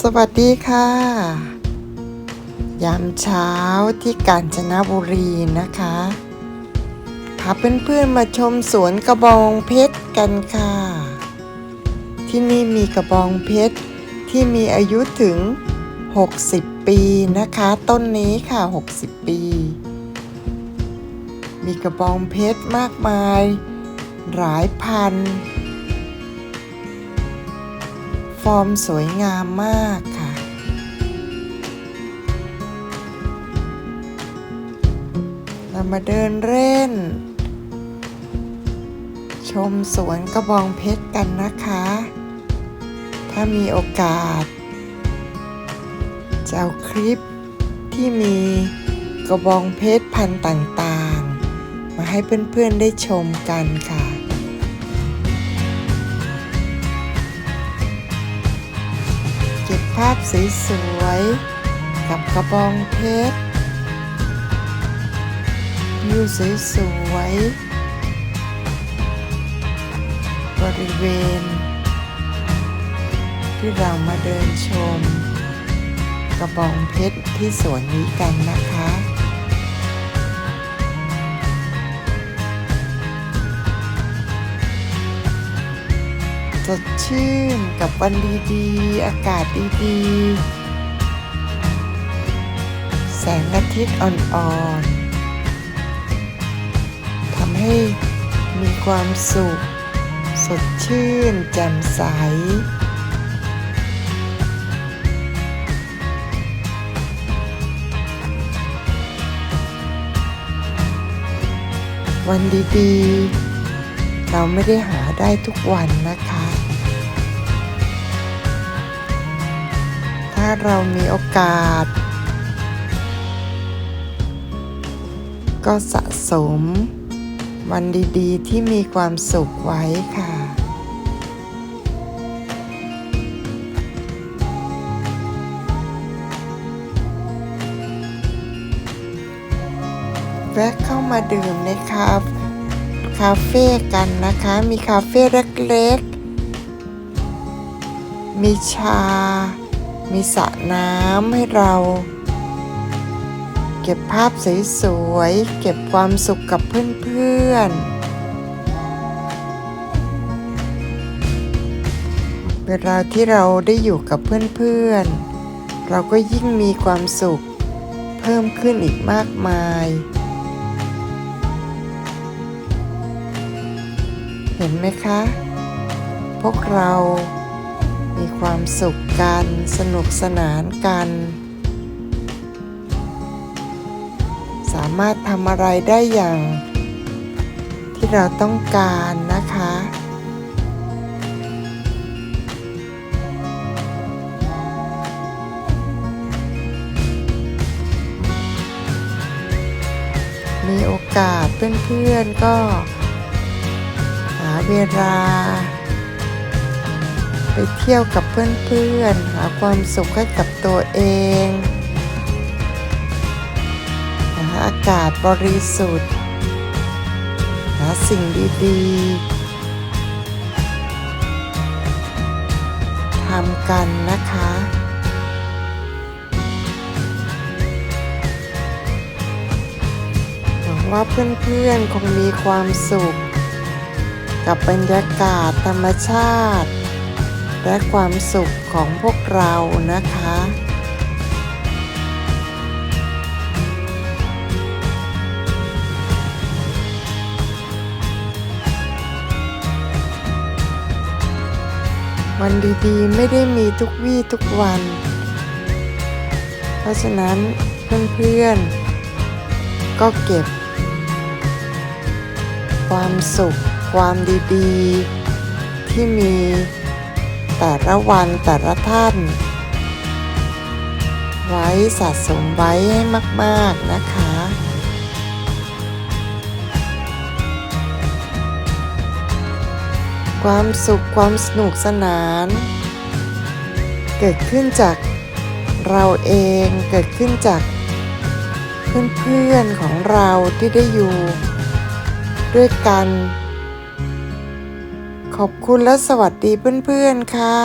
สวัสดีค่ะ ยามเช้าที่กาญจนบุรีนะคะ พาเพื่อนๆมาชมสวนกระบองเพชรกันค่ะ ที่นี่มีกระบองเพชรที่มีอายุถึง 60 ปีนะคะ ต้นนี้ค่ะ 60 ปี มีกระบองเพชรมากมาย หลายพัน ฟอร์มสวยงามมากค่ะ เรามาเดินเล่น ชมสวนกระบองเพชรกันนะคะ ถ้ามีโอกาส จะเอาคลิปที่มีกระบองเพชรพันธุ์ต่างๆ มาให้เพื่อนๆได้ชมกันค่ะาพสวยๆ กับกระบองเพชรวิวสวยๆ บริเวณ ที่เรามาเดินชม กระบองเพชรที่สวนนี้กันนะคะ สดชื่นกับวันดีๆ อากาศดีๆ แสงอาทิตย์อ่อนๆทำให้มีความสุข สดชื่น แจ่มใส วันดีๆ เราไม่ได้หาได้ทุกวันนะคะ ถ้าเรามีโอกาส ก็สะสม วันดีๆ ที่มีความสุขไว้ค่ะ แวะเข้ามาดื่มในคาเฟคาเฟ่กันนะคะ มีคาเฟ่เล็กๆมีชา มีสระน้ำให้เรา เก็บภาพสวยๆ เก็บความสุขกับเพื่อนๆ เวลาที่เราได้อยู่กับเพื่อนๆ เราก็ยิ่งมีความสุขเพิ่มขึ้นอีกมากมาย เห็นไหมคะ พวกเรา มีความสุขกัน สนุกสนานกัน สามารถทำอะไรได้อย่าง ที่เราต้องการนะคะมีโอกาสเพื่อนๆก็ หาเวลา ไปเที่ยวกับเพื่อนๆ หาความสุขให้กับตัวเองหาอากาศบริสุทธิ์ หาสิ่งดีๆทำกันนะคะหวังว่าเพื่อนๆ คงมีความสุข กับบรรยากาศธรรมชาติ และความสุขของพวกเรานะคะ วันดีๆ ไม่ได้มีทุกวี่ทุกวัน เพราะฉะนั้นเพื่อนๆ ก็เก็บ ความสุขความดีๆ ที่มี แต่ละวันแต่ละท่าน ไว้สะสมไว้ให้มาก ๆ นะคะ ความสุขความสนุกสนาน เกิดขึ้นจากเราเองเกิดขึ้นจากเพื่อนๆของเราที่ได้อยู่ ด้วยกัน ขอบคุณและสวัสดีเพื่อนๆค่ะ